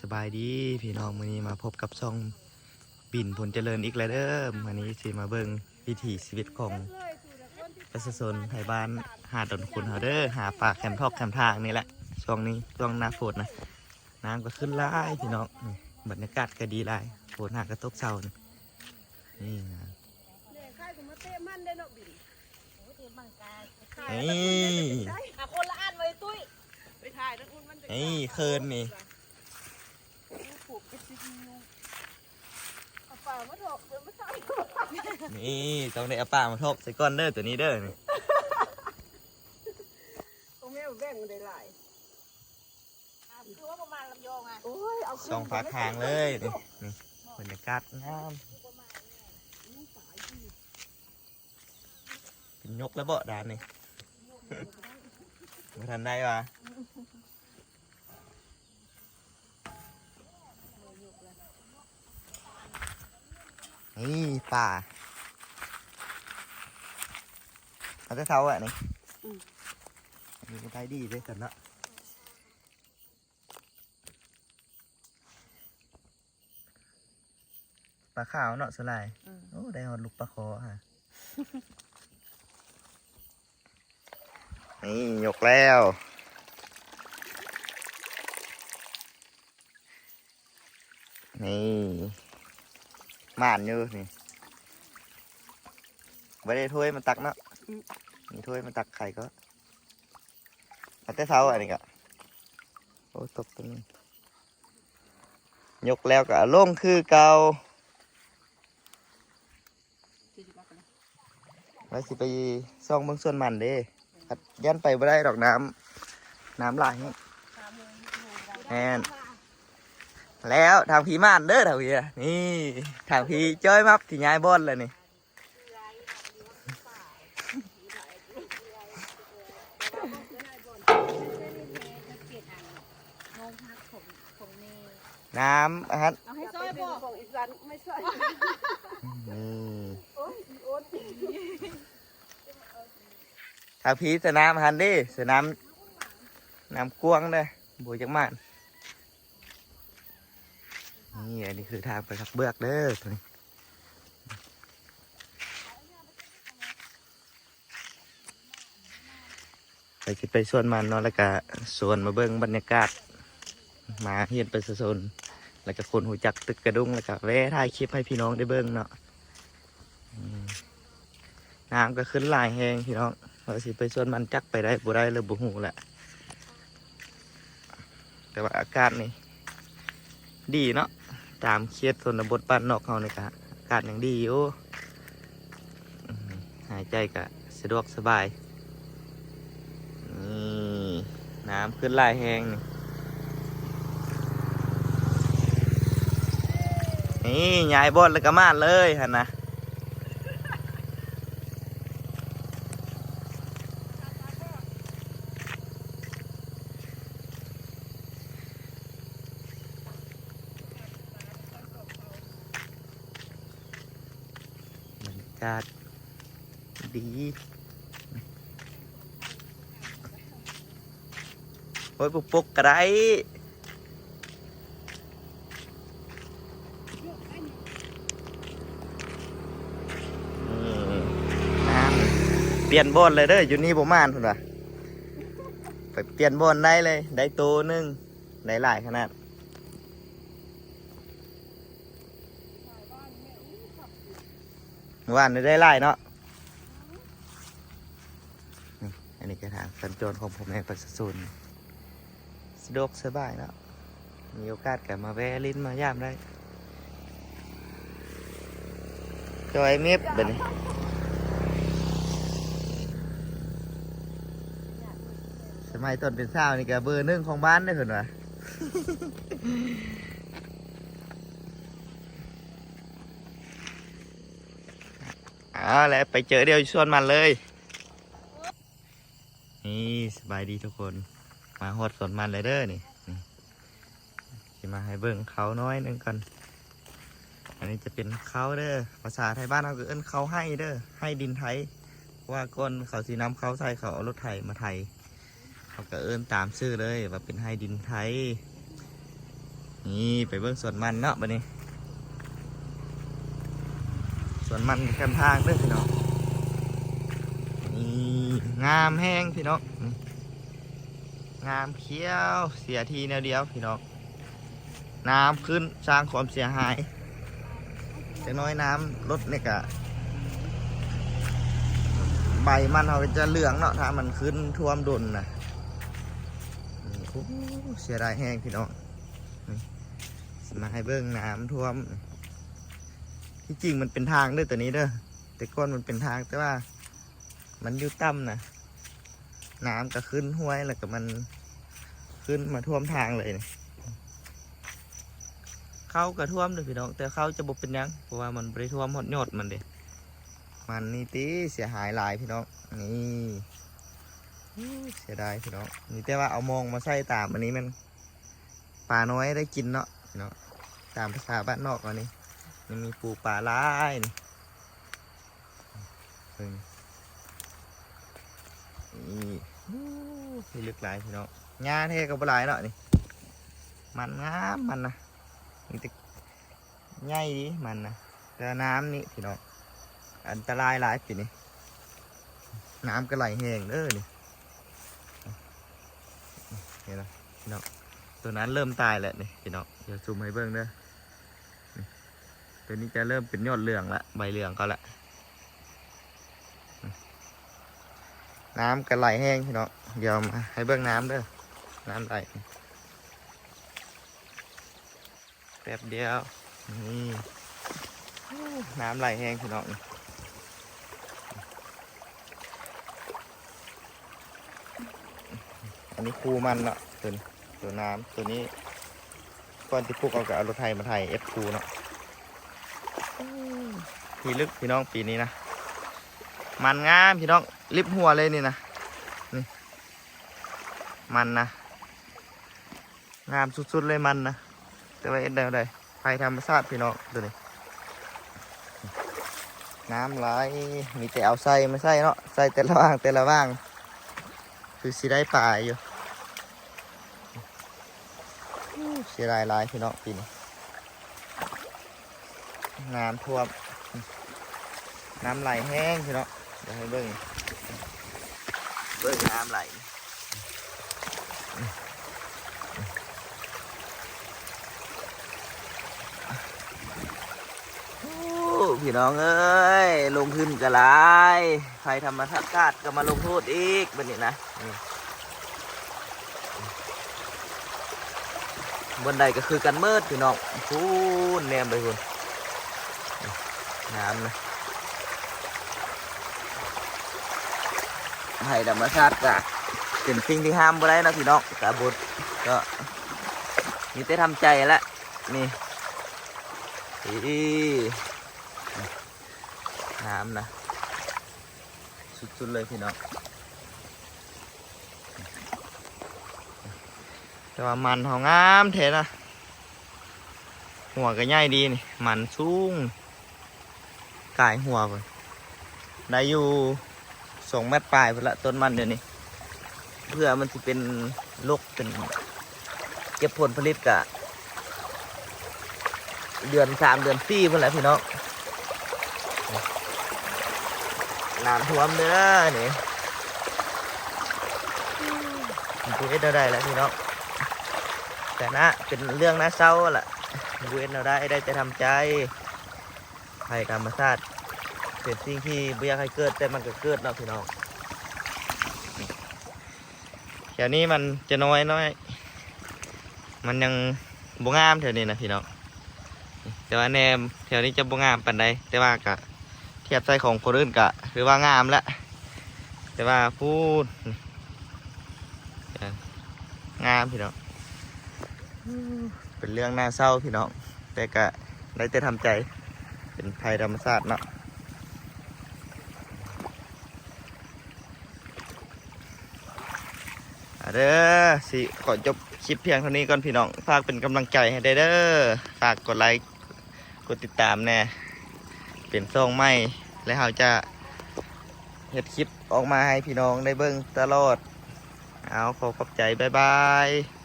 สบายดีพี่น้องมื้อนี้มาพบกับช่องบินผลเจริญอีกแล้วเด้อมื้อนี้สิมาเบิ่งวิถีชีวิตของประชาชนไทยบ้านหาดดอนคุณเฮาเด้อหาปลาแคมทอกแคมทางนี่แหละช่วงนี้ช่วงหน้าฝนนะน้ำก็ขึ้นหลายพี่น้องนี่บรรยากาศก็ดีหลายฝนหากระตกเช้านี่นี่นะเนี่ยใครก็มาเตะมันได้เนาะบินนี่อะคนละอันไว้ตุ้ยไปถ่ายนักอุ่นมันจะนี่เคินนี่ผูก เป็นชิ้นยูเอาป่ามาถกเดี๋ยวมาใส่นี่ต้องได้เอาปลามาทอกใส่ก้อนเด้อตัวนี้เด้อนี่ตรงแม่แบ่งได้หลายคือว่าประมาณลำยองอะโอ้ยเอาสองฝาทางเลยนี่นี่บรรยากาศงามเป็นยกแล้วเบาะดานนี่มาทันได้ปะ นี่ป่าเอาจะเท้าอะนี่อันนี่ก็ได้ดีเลยสันละปลาขาวเนาะสลายโอ้ได้หอดลูกปลาคอฮะนี่ยกแล้วนี่ ม่านอยู่นี่ไม่ได้ถ้วยมาตักเนาะมีถ้วยมาตักไข่ก็เอาแต่เท้าอันนี้ก็โอ้ตกตรงนี้ยกแล้วก็เอาลงคือเกาไว้สิไปซ่องเบื้องส่วนมันเด้ยันไปไม่ได้ดอกน้ำน้ำไหลแอน แล้วทางผีม่านเด้อทางผีอะนี่ทางผีจ้อยมับที่ย้ายบอนเลยนี่น้ำอาหารเอาให้ให้ซซออยยบบออกกของอีสันไม่ใช่นี่โอ้ยอีโอ๊ตทางผีสนามอาหารเดิสนามน้ำกวางเด้อบัวจักมาน นี่อันนี้คือทางไปทักเบือกเด้อตัวนี้ไปคิดไปส่วนมันเนาะแล้วก็ส่วนมาเบิ่งบรรยากาศมาเฮียนประชาชนแล้วก็คนหูจักตึกกระดุงแล้วก็แวะถ่ายคลิปให้พี่น้องได้เบิ่งเนาะน้ำก็ขึ้นหลายแหงพี่น้องเราสิไปส่วนมันจักไปได้บ่ได้เลยบ่หูแหละแต่ว่าอากาศนี่ดีเนาะ ตามเขตชนบทบ้านนอกเขานี่กะอากาศยังดีอยู่หายใจกะสะดวกสบายนี่น้ำขึ้นลายแห้งนี่นี่ยายบดแล้วก็มาเลยฮะนะากาศดีโอ้ยปุกปุกกระไรน้ำเปลี่ยนบอนเลยเด้ออยู่นี่ประมาณพุ่นว่ะไปเปลี่ยนบอนได้เลย ได้ตัวหนึงได้หลายขนาด มื่อวานนี้ได้หลายเนาะนี่อันนี้ก็ทางสัญจรของผมในประชาชนสะดวกสบายเนาะมีโอกาสก็มาแวะลิ้นมาย่ามได้จอยเมียบแบบนี้สมัยตนเป็นสาวนี่ก็เบอร์หนึ่งของบ้านได้เหรอ อาแล้วไปเจอเดียวชวนมันเลย นี่สบายดีทุกคน มาหดสวนมันเลยเด้อนี่นี่มาให้เบิ่งเขาน้อยหนึงก่อนอันนี้จะเป็นเขาเด้อ ภาษาไทยบ้านเราก็เอิ้นเขาให้เด้อ ให้ดินไทย ว่าก้นเขาสีน้ำเขาใส่เขาเอารถไถมาไทยเขาก็เอิ้นตามชื่อเลยว่าเป็นให้ดินไทย นี่ไปเบิ่งสวนมันเนาะบัดนี้ สวนมันแคมทางเด้อพี่น้องนี่งามแห้งพี่น้องงามเขียวเสียทีแนวเดียวพี่น้องน้ำขึ้นสร้างความเสียหายจะน้อยน้ำลดเนี่ยกะใบมันเขาจะเหลืองเนาะถ้ามันขึ้นท่วมดนนะนี่โอ้เสียดายแห้งพี่น้องมาให้เบิ้งน้ำท่วม ที่จริงมันเป็นทางด้อตัวนี้เด้อแต่ก้อนมันเป็นทางแต่ว่า มันอยู่ต่ำนะน้ำก็ขึ้นห้วยแล้วก็มันขึ้นมาท่วมทางเลยนี่เข้าก็ท่วมเลยพี่น้อง แต่เข้าจะบบเป็นยังเพราะว่ามันไปท่วมหดยอดมันเด้มันนี่ตีเสียหายหลายพี่น้องนี่เสียดายพี่น้องนี่แต่ว่าเอามองมาใส่ตามอันนี้มันปลาน้อยได้กินเนาะเนาะตามภาษาบ้านนอกอันนี้ มันมีปูปลาลายนี่เพิ่งนี่อู้พี่ลึกหลายพี่น้องงาเท่กับปลายเนาะนี่ มันงามมันนะมันจะใหญ่ดิมันนะแต่น้ำนี่พี่น้องอันตรายหลายปีนี่น้ำก็ไหลแห้งเด้อนี่เห็นไหมพี่น้องตัวนั้นเริ่มตายแล้วนี่พี่น้องเดี๋ยวซูมให้เบิ่งเด้อ ตัวนี้จะเริ่มเป็นยอดเหลืองละใบเหลืองก็ละนี่น้ำก็ไหลแห้งพี่น้องเดี๋ยวมาให้เบิ่งน้ำเด้อน้ำไหลแป๊บเดียวนี่น้ำไหลแห้งพี่น้องอันนี้คูมันเนาะตัวนี้ตัวน้ำตัวนี้ก้อนที่พวกเอากับเอารถไทยมาไทยเอฟคูเนาะ พี่ลึกพี่น้องปีนี้นะ มันงามพี่น้องลิบหัวเลยนี่นะนี่มันนะงามสุดๆเลยมันนะแต่ว่าเอ็ดเดียวได้ไฟธรรมชาติพี่น้องตัวนี้น้ำไหลมีแต่เอาใส่ไม่ใส่เนาะใส่แต่ละว่างแต่ละว่าง คือสิได้ป่าอยู่เสียดายลายพี่น้องปีนี้น้ำท่วม น้ำไหลแห้งพี่น้องเดี๋ยวให้เบิ้งเบิ้งน้ำไหลพี่น้องเอ้ย ลงขึ้นกระไรใครธรรมชาติก็มาลงโทษอีกบันนี้นะนี่บนใดก็คือกันเมืดพี่น้องพูนแนมไปคุณ น้ำนะให้ธรรมชาติกะเป็นสิ่งที่ห้ามบ่ได้นะพี่น้องกะบุตรก็มีแต่ทำใจแหละนี่อีน้ำนะ สุดๆเลยพี่น้องแต่ว่ามันเขางามเทนะหัวก็ใหญ่ดีนี่มันสูง กายหัวไปได้อยู่สองเมตรปลายไปละต้นมันเดี๋ยวนี้ เพื่อมันจะเป็นลูกเป็นเก็บผลผลิตกะเดือนสามเดือนสี่เพื่อนแหละพี่น้องน้ำท่วมเด้อนี่ดูเอ็ดได้แล้วพี่น้องแต่นะเป็นเรื่องน่าเศร้าแหละเว้นเราได้ได้จะทำใจ ภัยธรรมชาติเป็นสิ่งที่ไม่อยากให้เกิดแต่มันก็เกิดเนาะพี่น้องแถวนี้มันจะน้อยน้อย มันยังบงามแถวนี้นะพี่น้องแต่ว่าแนมแถวนี้จะบงามปันใดแต่ว่ากะเทียบใส่ของคนอื่นกะคือว่างามแล้วแต่ว่าพูดงามพี่น้องเป็นเรื่องน่าเศร้าพี่น้องแต่ก็ได้แต่ทำใจ เป็นภัยธรรมชาติเนาะเด้อสิขอจบคลิปเพียงเท่านี้ก่อนพี่น้องฝากเป็นกำลังใจให้ได้เด้อฝากกดไลค์กดติดตามแน่เป็นซ่องไม่และเราจะเห็ดคลิปออกมาให้พี่น้องได้เบิ่งตลอด เอาขอขอบใจ บ๊ายบาย